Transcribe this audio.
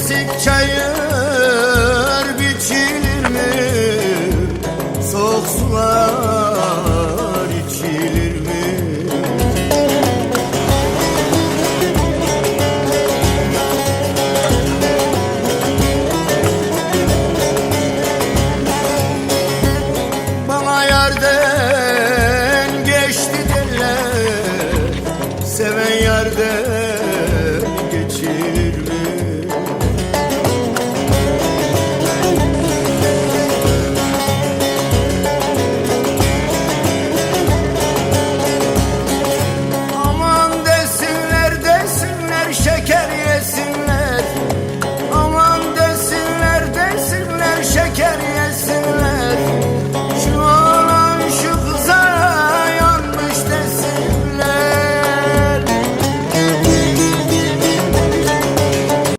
Kesik çayır biçilir mi? Soğuk sular içilir mi? Bana yerden geçti derler Seven yerden